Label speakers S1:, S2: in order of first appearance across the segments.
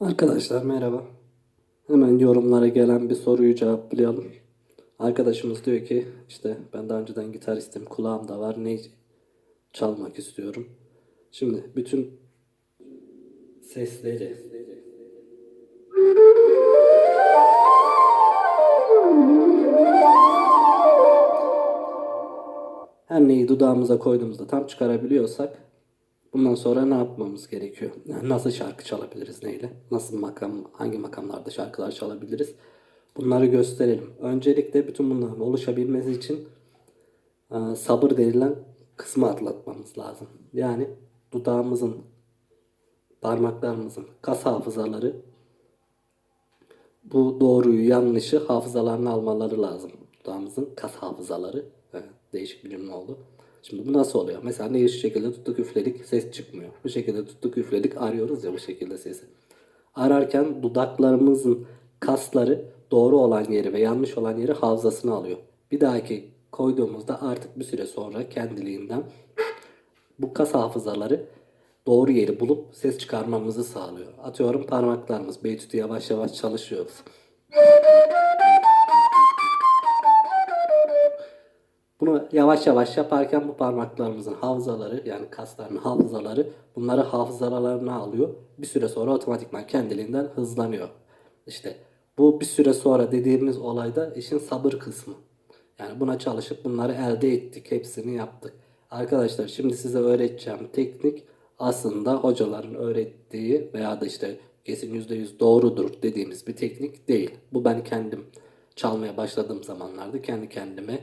S1: Arkadaşlar merhaba. Hemen yorumlara gelen bir soruyu cevaplayalım. Arkadaşımız diyor ki işte ben daha önceden gitaristim kulağımda var ne çalmak istiyorum. Şimdi bütün sesleri her neyi dudağımıza koyduğumuzda tam çıkarabiliyorsak bundan sonra ne yapmamız gerekiyor? Nasıl şarkı çalabiliriz neyle? Nasıl makam, hangi makamlarda şarkılar çalabiliriz? Bunları gösterelim. Öncelikle bütün bunların oluşabilmesi için e, sabır denilen kısmı atlatmamız lazım. Yani dudağımızın, parmaklarımızın kas hafızaları bu doğruyu yanlışı hafızalarını almaları lazım. Dudağımızın kas hafızaları. Değişik bir cümle oldu. Şimdi bu nasıl oluyor? Mesela ne şu şekilde tuttuk üfledik ses çıkmıyor. Bu şekilde tuttuk üfledik arıyoruz ya bu şekilde sesi. Ararken dudaklarımızın kasları doğru olan yeri ve yanlış olan yeri hafızasına alıyor. Bir dahaki koyduğumuzda artık bir süre sonra kendiliğinden bu kas hafızaları doğru yeri bulup ses çıkarmamızı sağlıyor. Atıyorum parmaklarımız Beytütü yavaş yavaş çalışıyoruz. Bunu yavaş yavaş yaparken bu parmaklarımızın hafızaları yani kasların hafızaları bunları hafızalarına alıyor. Bir süre sonra otomatikman kendiliğinden hızlanıyor. İşte bu bir süre sonra dediğimiz olayda işin sabır kısmı. Yani buna çalışıp bunları elde ettik. Hepsini yaptık. Arkadaşlar şimdi size öğreteceğim teknik aslında hocaların öğrettiği veya da işte kesin %100 doğrudur dediğimiz bir teknik değil. Bu ben kendim çalmaya başladığım zamanlarda kendi kendime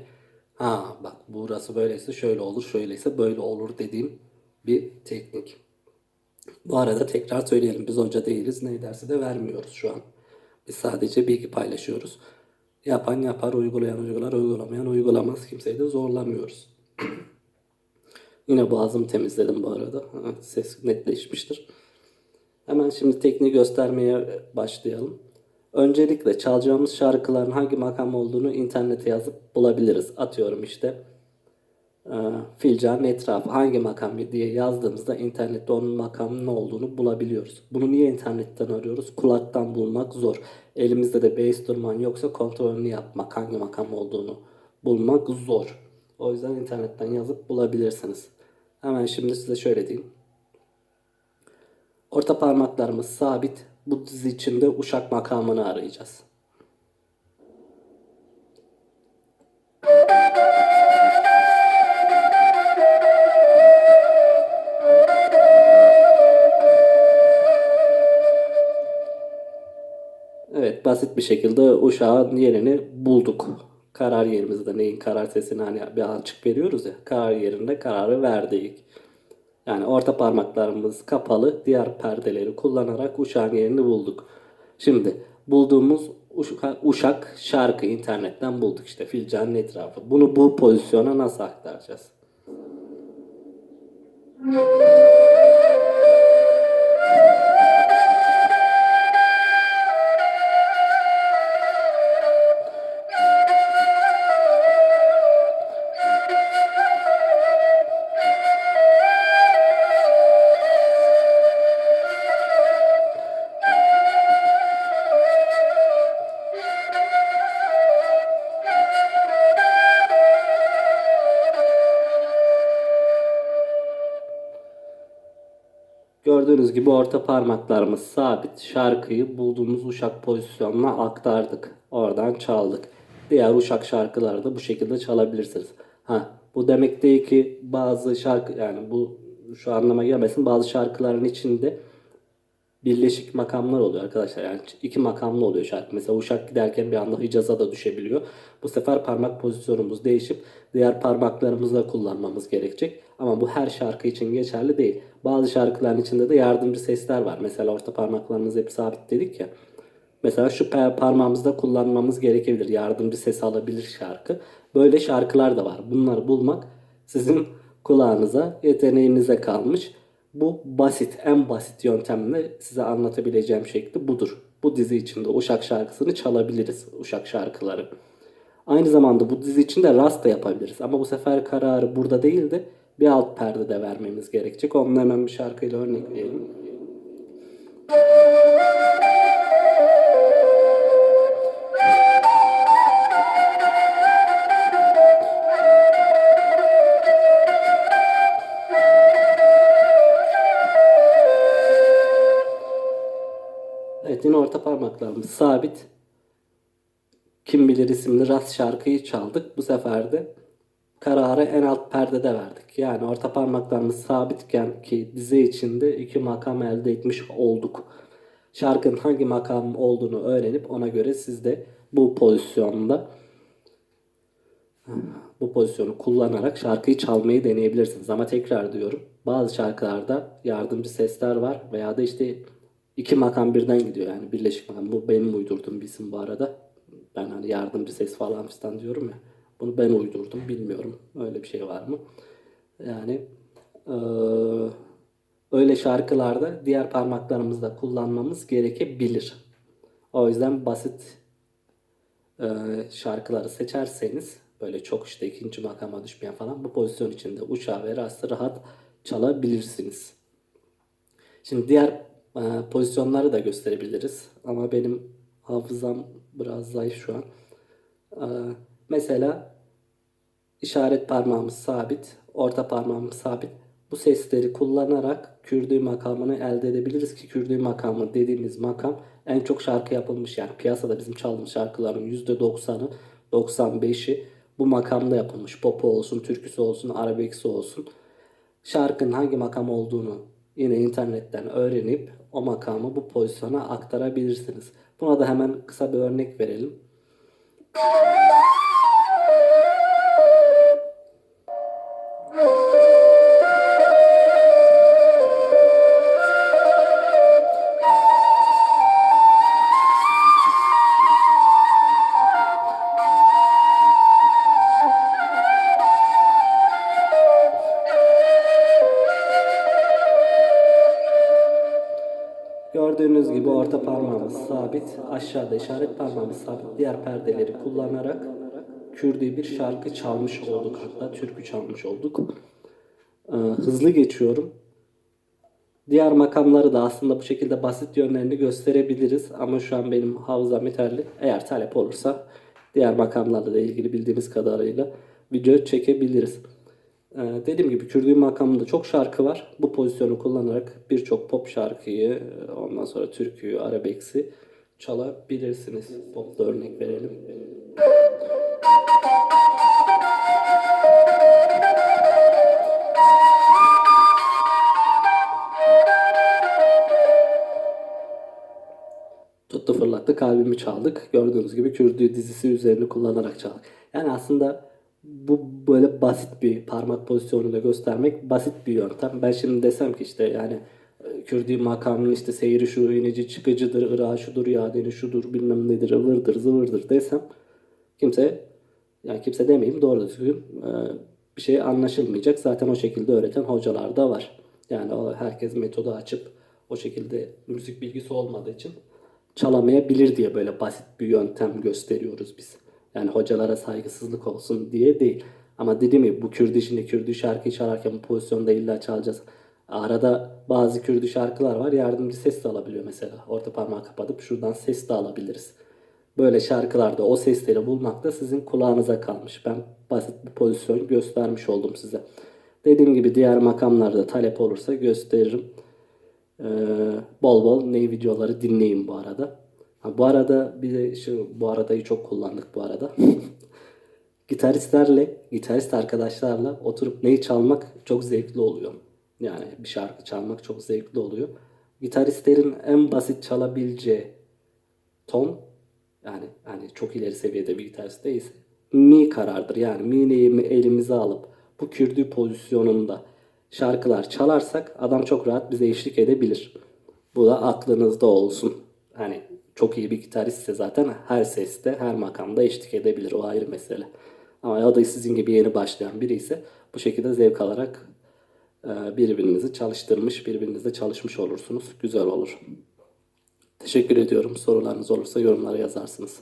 S1: ha bak burası böyleyse şöyle olur şöyleyse böyle olur dediğim bir teknik. Bu arada tekrar söyleyelim biz hoca değiliz ne dersi de vermiyoruz şu an. Biz sadece bilgi paylaşıyoruz. Yapan yapar, uygulayan uygular, uygulamayan uygulamaz. Kimseyi de zorlamıyoruz. Yine boğazımı temizledim bu arada. Ses netleşmiştir. Hemen şimdi tekniği göstermeye başlayalım. Öncelikle çalacağımız şarkıların hangi makam olduğunu internete yazıp bulabiliriz. Atıyorum işte e, filcanın etrafı hangi makam diye yazdığımızda internette onun makamının ne olduğunu bulabiliyoruz. Bunu niye internetten arıyoruz? Kulaktan bulmak zor. Elimizde de bass durman yoksa kontrolünü yapmak hangi makam olduğunu bulmak zor. O yüzden internetten yazıp bulabilirsiniz. Hemen şimdi size şöyle diyeyim. Orta parmaklarımız sabit. Bu dizi içinde uşak makamını arayacağız. Evet basit bir şekilde uşağın yerini bulduk. Karar yerimizde neyin karar sesini hani bir açık veriyoruz ya. Karar yerinde kararı verdik. Yani orta parmaklarımız kapalı diğer perdeleri kullanarak uşağın yerini bulduk. Şimdi bulduğumuz uşak, şarkı internetten bulduk işte filcanın etrafı. Bunu bu pozisyona nasıl aktaracağız? Gördüğünüz gibi orta parmaklarımız sabit. Şarkıyı bulduğumuz uşak pozisyonuna aktardık. Oradan çaldık. Diğer uşak şarkıları da bu şekilde çalabilirsiniz. Ha, bu demek değil ki bazı şarkı yani bu şu anlama gelmesin. Bazı şarkıların içinde birleşik makamlar oluyor arkadaşlar. Yani iki makamlı oluyor şarkı. Mesela uşak giderken bir anda hicaza da düşebiliyor. Bu sefer parmak pozisyonumuz değişip diğer parmaklarımızı da kullanmamız gerekecek. Ama bu her şarkı için geçerli değil. Bazı şarkıların içinde de yardımcı sesler var. Mesela orta parmaklarımız hep sabit dedik ya. Mesela şu pa- parmağımızda kullanmamız gerekebilir. Yardımcı ses alabilir şarkı. Böyle şarkılar da var. Bunları bulmak sizin kulağınıza, yeteneğinize kalmış. Bu basit, en basit yöntemle size anlatabileceğim şekli budur. Bu dizi içinde Uşak şarkısını çalabiliriz. Uşak şarkıları. Aynı zamanda bu dizi içinde rast da yapabiliriz. Ama bu sefer kararı burada değil de bir alt perdede vermemiz gerekecek. Onun hemen bir şarkıyla örnekleyelim. Evet yine orta parmaklarımız sabit. Kim Bilir isimli Rast şarkıyı çaldık. Bu sefer de kararı en alt perdede verdik. Yani orta parmaklarımız sabitken ki dize içinde iki makam elde etmiş olduk. Şarkının hangi makam olduğunu öğrenip ona göre siz de bu pozisyonda bu pozisyonu kullanarak şarkıyı çalmayı deneyebilirsiniz. Ama tekrar diyorum bazı şarkılarda yardımcı sesler var veya da işte iki makam birden gidiyor yani birleşik makam. Bu benim uydurduğum bir isim bu arada. Ben hani yardımcı ses falan fistan diyorum ya. Bunu ben uydurdum bilmiyorum. Öyle bir şey var mı? Yani eee, öyle şarkılarda diğer parmaklarımızı da kullanmamız gerekebilir. O yüzden basit e, şarkıları seçerseniz böyle çok işte ikinci makama düşmeyen falan bu pozisyon içinde uçağı ve rastı rahat çalabilirsiniz. Şimdi diğer e, pozisyonları da gösterebiliriz ama benim hafızam biraz zayıf şu an. E, mesela işaret parmağımız sabit, orta parmağımız sabit. Bu sesleri kullanarak kürdü makamını elde edebiliriz ki kürdü makamı dediğimiz makam en çok şarkı yapılmış yani piyasada bizim çaldığımız şarkıların %90'ı 95'i bu makamda yapılmış. Popu olsun, türküsü olsun, arabeksi olsun. Şarkının hangi makam olduğunu yine internetten öğrenip o makamı bu pozisyona aktarabilirsiniz. Buna da hemen kısa bir örnek verelim. Parmağımız sabit, aşağıda işaret parmağımız sabit. Diğer perdeleri kullanarak Kürdi bir şarkı çalmış olduk hatta türkü çalmış olduk. Ee, hızlı geçiyorum. Diğer makamları da aslında bu şekilde basit yönlerini gösterebiliriz ama şu an benim hafızam yeterli. Eğer talep olursa diğer makamlarla ilgili bildiğimiz kadarıyla video çekebiliriz. Ee, dediğim gibi Kürdü makamında çok şarkı var. Bu pozisyonu kullanarak birçok pop şarkıyı, ondan sonra türküyü, arabeksi çalabilirsiniz. Pop'ta örnek verelim. Tuttu fırlattı kalbimi çaldık. Gördüğünüz gibi Kürdü dizisi üzerine kullanarak çaldık. Yani aslında bu böyle basit bir parmak pozisyonuyla göstermek basit bir yöntem. Ben şimdi desem ki işte yani e, Kürdü makamının işte seyri şu inici çıkıcıdır, ıra şudur, yadeni şudur, bilmem nedir, ıvırdır, zıvırdır desem kimse yani kimse demeyeyim doğru düzgün e, bir şey anlaşılmayacak. Zaten o şekilde öğreten hocalar da var. Yani herkes metodu açıp o şekilde müzik bilgisi olmadığı için çalamayabilir diye böyle basit bir yöntem gösteriyoruz biz. Yani hocalara saygısızlık olsun diye değil. Ama dediğim gibi bu Kürdü şimdi Kürdü şarkıyı çalarken bu pozisyonda illa çalacağız. Arada bazı Kürdü şarkılar var yardımcı ses de alabiliyor mesela. Orta parmağı kapatıp şuradan ses de alabiliriz. Böyle şarkılarda o sesleri bulmak da sizin kulağınıza kalmış. Ben basit bir pozisyon göstermiş oldum size. Dediğim gibi diğer makamlarda talep olursa gösteririm. Ee, bol bol ney videoları dinleyin bu arada. Ha, bu arada bir de şu bu aradayı çok kullandık bu arada. Gitaristlerle, gitarist arkadaşlarla oturup neyi çalmak çok zevkli oluyor. Yani bir şarkı çalmak çok zevkli oluyor. Gitaristlerin en basit çalabileceği ton yani hani çok ileri seviyede bir gitarist değilse mi karardır. Yani mi'yi elimize alıp bu kürdü pozisyonunda şarkılar çalarsak adam çok rahat bize eşlik edebilir. Bu da aklınızda olsun. Hani çok iyi bir gitaristse zaten her seste, her makamda eşlik edebilir. O ayrı mesele. Ama o da sizin gibi yeni başlayan biri ise bu şekilde zevk alarak e, birbirinizi çalıştırmış, birbirinizle çalışmış olursunuz. Güzel olur. Teşekkür ediyorum. Sorularınız olursa yorumlara yazarsınız.